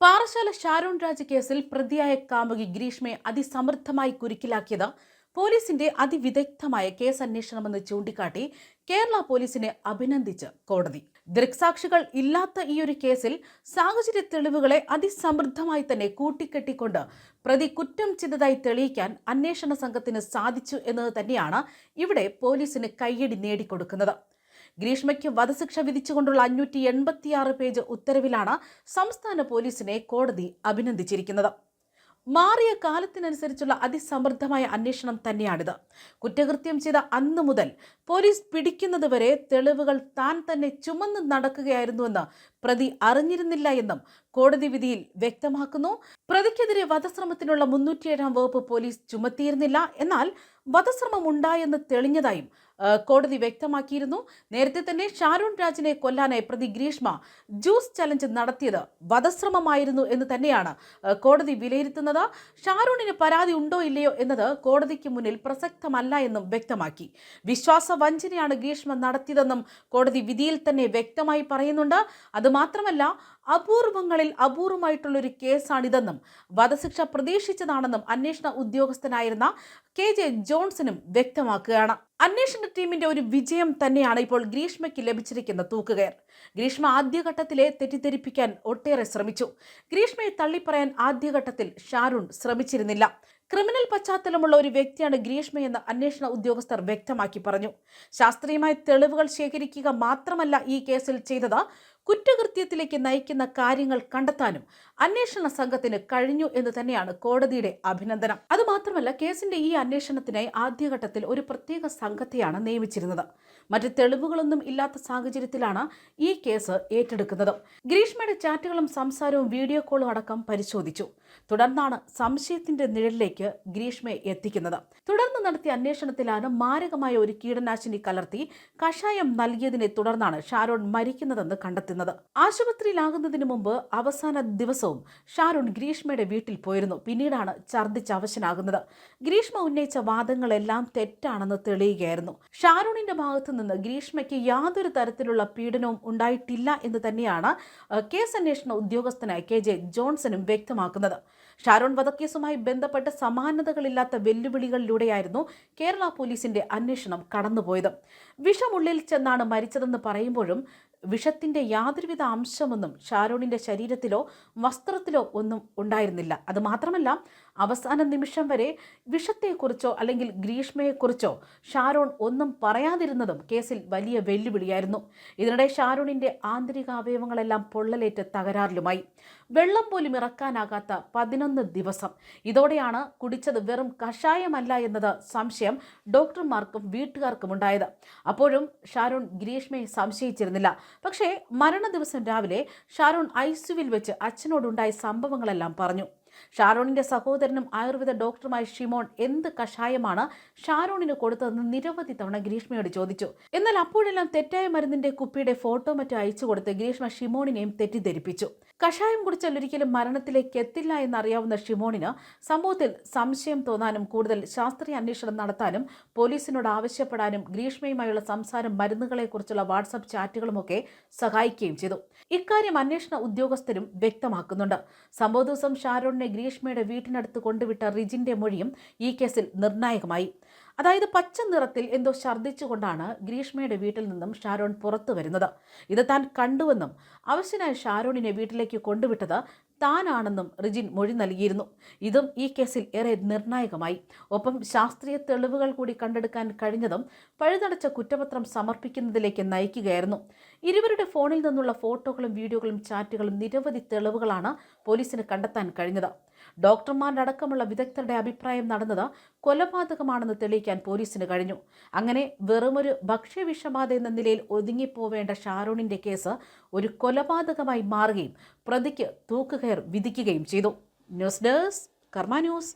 പാറശാല ഷാരോൺ രാജ കേസിൽ പ്രതിയായ കാമുകി ഗ്രീഷ്മയെ അതിസമൃദ്ധമായി കുരുക്കിലാക്കിയത് പോലീസിന്റെ അതിവിദഗ്ധമായ കേസ് അന്വേഷണമെന്ന് ചൂണ്ടിക്കാട്ടി കേരള പോലീസിനെ അഭിനന്ദിച്ച് കോടതി. ദൃക്സാക്ഷികൾ ഇല്ലാത്ത ഈയൊരു കേസിൽ സാഹചര്യ തെളിവുകളെ അതിസമൃദ്ധമായി തന്നെ കൂട്ടിക്കെട്ടിക്കൊണ്ട് പ്രതി കുറ്റം ചെയ്തതായി തെളിയിക്കാൻ അന്വേഷണ സംഘത്തിന് സാധിച്ചു എന്നത് തന്നെയാണ് ഇവിടെ പോലീസിന് കയ്യടി നേടിക്കൊടുക്കുന്നത്. ഗ്രീഷ്മയ്ക്ക് വധശിക്ഷ വിധിച്ചുകൊണ്ടുള്ള അഞ്ഞൂറ്റി എൺപത്തിയാറ് പേജ് ഉത്തരവിലാണ് സംസ്ഥാന പോലീസിനെ കോടതി അഭിനന്ദിച്ചിരിക്കുന്നത്. മാറിയ കാലത്തിനനുസരിച്ചുള്ള അതിസമൃദ്ധമായ അന്വേഷണം തന്നെയാണിത്. കുറ്റകൃത്യം ചെയ്ത അന്ന് മുതൽ പോലീസ് പിടിക്കുന്നതുവരെ തെളിവുകൾ താൻ തന്നെ ചുമന്ന് നടക്കുകയായിരുന്നുവെന്ന് പ്രതി അറിഞ്ഞിരുന്നില്ല എന്നും കോടതി വിധിയിൽ വ്യക്തമാക്കുന്നു. പ്രതിക്കെതിരെ വധശ്രമത്തിനുള്ള മുന്നൂറ്റിയേഴാം വകുപ്പ് പോലീസ് ചുമത്തിയിരുന്നില്ല. എന്നാൽ വധശ്രമം ഉണ്ടായെന്ന് തെളിഞ്ഞതായും കോടതി വ്യക്തമാക്കിയിരുന്നു. നേരത്തെ തന്നെ ഷാരൂൺ രാജിനെ കൊല്ലാനായി പ്രതി ഗ്രീഷ്മ ജ്യൂസ് ചലഞ്ച് നടത്തിയത് വധശ്രമമായിരുന്നു എന്ന് തന്നെയാണ് കോടതി വിലയിരുത്തുന്നത്. ഷാരൂണിന് പരാതി ഉണ്ടോ ഇല്ലയോ എന്നത് കോടതിക്ക് മുന്നിൽ പ്രസക്തമല്ല എന്നും വ്യക്തമാക്കി. വിശ്വാസ വഞ്ചനയാണ് ഗ്രീഷ്മ നടത്തിയതെന്നും കോടതി വിധിയിൽ തന്നെ വ്യക്തമായി പറയുന്നുണ്ട്. അതുമാത്രമല്ല അപൂർവങ്ങളിൽ അപൂർവമായിട്ടുള്ളൊരു കേസാണിതെന്നും വധശിക്ഷ പ്രതീക്ഷിച്ചതാണെന്നും അന്വേഷണ ഉദ്യോഗസ്ഥനായിരുന്ന കെ ജെ ജോൺസണും വ്യക്തമാക്കുകയാണ്. അന്വേഷണ ടീമിന്റെ ഒരു വിജയം തന്നെയാണ് ഇപ്പോൾ ഗ്രീഷ്മയ്ക്ക് ലഭിച്ചിരിക്കുന്ന തൂക്കുകയർ. ഗ്രീഷ്മ ആദ്യഘട്ടത്തിലെ തെറ്റിദ്ധരിപ്പിക്കാൻ ഒട്ടേറെ ശ്രമിച്ചു. ഗ്രീഷ്മയെ തള്ളിപ്പറയാൻ ആദ്യഘട്ടത്തിൽ ഷാരൂൺ ശ്രമിച്ചിരുന്നില്ല. ക്രിമിനൽ പശ്ചാത്തലമുള്ള ഒരു വ്യക്തിയാണ് ഗ്രീഷ്മയെന്ന് അന്വേഷണ ഉദ്യോഗസ്ഥർ വ്യക്തമാക്കി പറഞ്ഞു. ശാസ്ത്രീയമായ തെളിവുകൾ ശേഖരിക്കുക മാത്രമല്ല ഈ കേസിൽ ചെയ്തത്. കുറ്റകൃത്യത്തിലേക്ക് നയിക്കുന്ന കാര്യങ്ങൾ കണ്ടെത്താനും അന്വേഷണ സംഘത്തിന് കഴിഞ്ഞു എന്ന് തന്നെയാണ് കോടതിയുടെ അഭിനന്ദനം. അതുമാത്രമല്ല കേസിന്റെ ഈ അന്വേഷണത്തിനായി ആദ്യഘട്ടത്തിൽ ഒരു പ്രത്യേക സംഘത്തെയാണ് നിയമിച്ചിരുന്നത്. മറ്റ് തെളിവുകളൊന്നും ഇല്ലാത്ത സാഹചര്യത്തിലാണ് ഈ കേസ് ഏറ്റെടുക്കുന്നത്. ഗ്രീഷ്മയുടെ ചാറ്റുകളും സംസാരവും വീഡിയോ കോളും അടക്കം പരിശോധിച്ചു. തുടർന്നാണ് സംശയത്തിന്റെ നിഴലിലേക്ക് ഗ്രീഷ്മയെ എത്തിക്കുന്നത്. നടത്തിയ അന്വേഷണത്തിലാണ് മാരകമായ ഒരു കീടനാശിനി കലർത്തി കഷായം നൽകിയതിനെ തുടർന്നാണ് ഷാരോൺ മരിക്കുന്നതെന്ന് കണ്ടെത്തുന്നത്. ആശുപത്രിയിലാകുന്നതിന് മുമ്പ് അവസാന ദിവസവും ഷാരോൺ ഗ്രീഷ്മയുടെ വീട്ടിൽ പോയിരുന്നു. പിന്നീടാണ് ഛർദ്ദിച്ച് അവശനാകുന്നത്. ഗ്രീഷ്മ ഉന്നയിച്ച വാദങ്ങളെല്ലാം തെറ്റാണെന്ന് തെളിയുകയായിരുന്നു. ഷാരോണിന്റെ ഭാഗത്തു നിന്ന് ഗ്രീഷ്മയ്ക്ക് യാതൊരു തരത്തിലുള്ള പീഡനവും ഉണ്ടായിട്ടില്ല എന്ന് തന്നെയാണ് കേസ് അന്വേഷണ ഉദ്യോഗസ്ഥനായ കെ ജെ ജോൺസണും വ്യക്തമാക്കുന്നത്. ഷാരോൺ വധക്കേസുമായി ബന്ധപ്പെട്ട് സമാനതകളില്ലാത്ത വെല്ലുവിളികളിലൂടെയായിരുന്നു കേരള പോലീസിന്റെ അന്വേഷണം കടന്നുപോയത്. വിഷമുള്ളിൽ ചെന്നാണ് മരിച്ചതെന്ന് പറയുമ്പോഴും വിഷത്തിന്റെ യാതൊരുവിധ അംശമൊന്നും ഷാരോണിന്റെ ശരീരത്തിലോ വസ്ത്രത്തിലോ ഒന്നും ഉണ്ടായിരുന്നില്ല. അതുമാത്രമല്ല അവസാന നിമിഷം വരെ വിഷത്തെക്കുറിച്ചോ അല്ലെങ്കിൽ ഗ്രീഷ്മയെക്കുറിച്ചോ ഷാരോൺ ഒന്നും പറയാതിരുന്നതും കേസിൽ വലിയ വെല്ലുവിളിയായിരുന്നു. ഇതിനിടെ ഷാരോണിന്റെ ആന്തരിക അവയവങ്ങളെല്ലാം പൊള്ളലേറ്റ് തകരാറിലുമായി. വെള്ളം പോലും ഇറക്കാനാകാത്ത പതിനൊന്ന് ദിവസം. ഇതോടെയാണ് കുടിച്ചത് വെറും കഷായമല്ല എന്നത് സംശയം ഡോക്ടർമാർക്കും വീട്ടുകാർക്കും ഉണ്ടായത് അപ്പോഴും ഷാരോൺ ഗ്രീഷ്മയെ സംശയിച്ചിരുന്നില്ല. പക്ഷേ മരണ ദിവസം രാവിലെ ഷാരോൺ ഐസുവിൽ വെച്ച് അച്ഛനോടുണ്ടായ സംഭവങ്ങളെല്ലാം പറഞ്ഞു. ഷാരോണിന്റെ സഹോദരനും ആയുർവേദ ഡോക്ടറുമായ ഷിമോൺ എന്ത് കഷായമാണ് ഷാരോണിന് കൊടുത്തതെന്ന് നിരവധി തവണ ഗ്രീഷ്മയോട് ചോദിച്ചു. എന്നാൽ അപ്പോഴെല്ലാം തെറ്റായ മരുന്നിന്റെ കുപ്പിയുടെ ഫോട്ടോ മറ്റും അയച്ചു കൊടുത്ത് ഗ്രീഷ്മ ഷിമോണിനെയും തെറ്റിദ്ധരിപ്പിച്ചു. കഷായം കുടിച്ചാൽ ഒരിക്കലും മരണത്തിലേക്ക് എത്തില്ല എന്നറിയാവുന്ന ഷിമോണിന് സംഭവത്തിൽ സംശയം തോന്നാനും കൂടുതൽ ശാസ്ത്രീയ അന്വേഷണം നടത്താനും പോലീസിനോട് ആവശ്യപ്പെടാനും ഗ്രീഷ്മയുമായുള്ള സംസാരം മരുന്നുകളെക്കുറിച്ചുള്ള വാട്സപ്പ് ചാറ്റുകളുമൊക്കെ സഹായിക്കുകയും ചെയ്തു. ഇക്കാര്യം അന്വേഷണ ഉദ്യോഗസ്ഥരും വ്യക്തമാക്കുന്നുണ്ട്. സംഭവ ദിവസം ഷാരോണിനെ ഗ്രീഷ്മയുടെ വീട്ടിനടുത്ത് കൊണ്ടുവിട്ട റിജിന്റെ മൊഴിയും ഈ കേസിൽ നിർണായകമായി. അതായത് പച്ച നിറത്തിൽ എന്തോ ഛർദ്ദിച്ചുകൊണ്ടാണ് ഗ്രീഷ്മയുടെ വീട്ടിൽ നിന്നും ഷാരോൺ പുറത്തു വരുന്നത്. ഇത് താൻ കണ്ടുവെന്നും അവശനായ ഷാരോണിനെ വീട്ടിലേക്ക് കൊണ്ടുവിട്ടത് താനാണെന്നും റിജിൻ മൊഴി നൽകിയിരുന്നു. ഇതും ഈ കേസിൽ ഏറെ നിർണായകമായി. ഒപ്പം ശാസ്ത്രീയ തെളിവുകൾ കൂടി കണ്ടെടുക്കാൻ കഴിഞ്ഞതും പഴുതടച്ച കുറ്റപത്രം സമർപ്പിക്കുന്നതിലേക്ക് നയിക്കുകയായിരുന്നു. ഇരുവരുടെ ഫോണിൽ നിന്നുള്ള ഫോട്ടോകളും വീഡിയോകളും ചാറ്റുകളും നിരവധി തെളിവുകളാണ് പോലീസിന് കണ്ടെത്താൻ കഴിഞ്ഞത്. ഡോക്ടർമാരുടെ അടക്കമുള്ള വിദഗ്ധരുടെ അഭിപ്രായം നടന്നത് കൊലപാതകമാണെന്ന് തെളിയിക്കാൻ പോലീസിന് കഴിഞ്ഞു. അങ്ങനെ വെറുമൊരു ഭക്ഷ്യവിഷബാധ എന്ന നിലയിൽ ഒതുങ്ങിപ്പോവേണ്ട ഷാരൂണിന്റെ കേസ് ഒരു കൊലപാതകമായി മാറുകയും പ്രതിക്ക് തൂക്കുകയർ വിധിക്കുകയും ചെയ്തു. News desk Karma news.